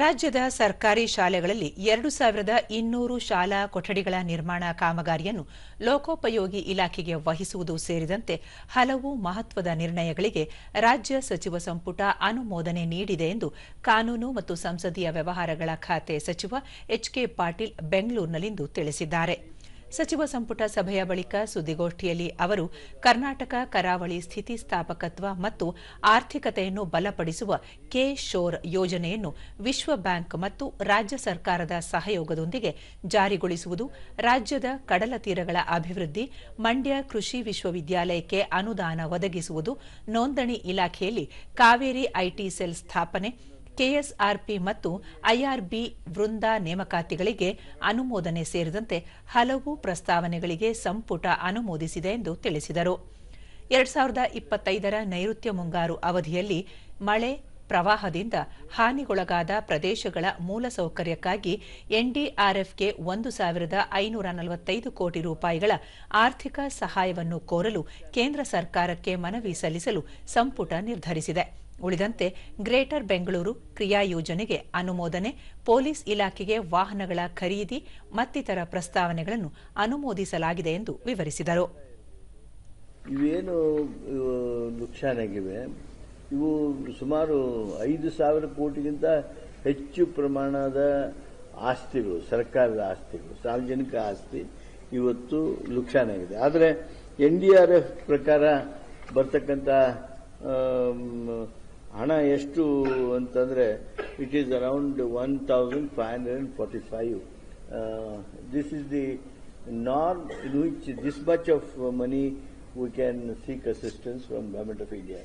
ರಾಜ್ಯದ ಸರ್ಕಾರಿ ಶಾಲೆಗಳಲ್ಲಿ ಎರಡು ಸಾವಿರದ ಇನ್ನೂರು ಶಾಲಾ ಕೊಠಡಿಗಳ ನಿರ್ಮಾಣ ಕಾಮಗಾರಿಯನ್ನು ಲೋಕೋಪಯೋಗಿ ಇಲಾಖೆಗೆ ವಹಿಸುವುದು ಸೇರಿದಂತೆ ಹಲವು ಮಹತ್ವದ ನಿರ್ಣಯಗಳಿಗೆ ರಾಜ್ಯ ಸಚಿವ ಸಂಪುಟ ಅನುಮೋದನೆ ನೀಡಿದೆ ಎಂದು ಕಾನೂನು ಮತ್ತು ಸಂಸದೀಯ ವ್ಯವಹಾರಗಳ ಖಾತೆ ಸಚಿವ ಎಚ್ಕೆ ಪಾಟೀಲ್ ಬೆಂಗಳೂರಿನಲ್ಲಿಂದು ತಿಳಿಸಿದ್ದಾರೆ. ಸಚಿವ ಸಂಪುಟ ಸಭೆಯ ಬಳಿಕ ಸುದ್ದಿಗೋಷ್ಠಿಯಲ್ಲಿ ಅವರು ಕರ್ನಾಟಕ ಕರಾವಳಿ ಸ್ಥಿತಿಸ್ಥಾಪಕತ್ವ ಮತ್ತು ಆರ್ಥಿಕತೆಯನ್ನು ಬಲಪಡಿಸುವ ಕೆ ಶೋರ್ ಯೋಜನೆಯನ್ನು ವಿಶ್ವ ಬ್ಯಾಂಕ್ ಮತ್ತು ರಾಜ್ಯ ಸರ್ಕಾರದ ಸಹಯೋಗದೊಂದಿಗೆ ಜಾರಿಗೊಳಿಸುವುದು, ರಾಜ್ಯದ ಕಡಲ ತೀರಗಳ ಅಭಿವೃದ್ಧಿ, ಮಂಡ್ಯ ಕೃಷಿ ವಿಶ್ವವಿದ್ಯಾಲಯಕ್ಕೆ ಅನುದಾನ ಒದಗಿಸುವುದು, ನೋಂದಣಿ ಇಲಾಖೆಯಲ್ಲಿ ಕಾವೇರಿ ಐಟಿ ಸೆಲ್ ಸ್ಥಾಪನೆ ಕೆಎಸ್ಆರ್ಪಿ ಮತ್ತು ಐಆರ್ಬಿ ವೃಂದ ನೇಮಕಾತಿಗಳಿಗೆ ಅನುಮೋದನೆ ಸೇರಿದಂತೆ ಹಲವು ಪ್ರಸ್ತಾವನೆಗಳಿಗೆ ಸಂಪುಟ ಅನುಮೋದಿಸಿದೆ ಎಂದು ತಿಳಿಸಿದರು. ಎರಡ್ ಸಾವಿರದ ಇಪ್ಪತ್ತೈದರ ನೈಋತ್ಯ ಮುಂಗಾರು ಅವಧಿಯಲ್ಲಿ ಮಳೆ ಪ್ರವಾಹದಿಂದ ಹಾನಿಗೊಳಗಾದ ಪ್ರದೇಶಗಳ ಮೂಲಸೌಕರ್ಯಕ್ಕಾಗಿ ಎನ್ಡಿಆರ್ಎಫ್ಗೆ ಒಂದು ಸಾವಿರದ ಐನೂರ ನಲವತ್ತೈದು ಕೋಟಿ ರೂಪಾಯಿಗಳ ಆರ್ಥಿಕ ಸಹಾಯವನ್ನು ಕೋರಲು ಕೇಂದ್ರ ಸರ್ಕಾರಕ್ಕೆ ಮನವಿ ಸಲ್ಲಿಸಲು ಸಂಪುಟ ನಿರ್ಧರಿಸಿದೆ. ಉಳಿದಂತೆ ಗ್ರೇಟರ್ ಬೆಂಗಳೂರು ಕ್ರಿಯಾ ಯೋಜನೆಗೆ ಅನುಮೋದನೆ, ಪೊಲೀಸ್ ಇಲಾಖೆಗೆ ವಾಹನಗಳ ಖರೀದಿ ಮತ್ತಿತರ ಪ್ರಸ್ತಾವನೆಗಳನ್ನು ಅನುಮೋದಿಸಲಾಗಿದೆ ಎಂದು ವಿವರಿಸಿದರು. ಇವೇನು, ಇವು ನುಕ್ಸಾನಾಗಿವೆ? ಇವು ಸುಮಾರು ಐದು ಸಾವಿರ ಕೋಟಿಗಿಂತ ಹೆಚ್ಚು ಪ್ರಮಾಣದ ಆಸ್ತಿಗಳು, ಸರ್ಕಾರದ ಆಸ್ತಿಗಳು, ಸಾರ್ವಜನಿಕ ಆಸ್ತಿ ಇವತ್ತು ನುಕ್ಸಾನಾಗಿದೆ ಆದರೆ ಎನ್ ಡಿ ಆರ್ ಎಫ್ ಪ್ರಕಾರ ಬರ್ತಕ್ಕಂಥ ಹಣ ಎಷ್ಟು ಅಂತಂದ್ರೆ it is around one thousand five hundred and forty five this is the norm in which this much of money we can seek assistance from government of India.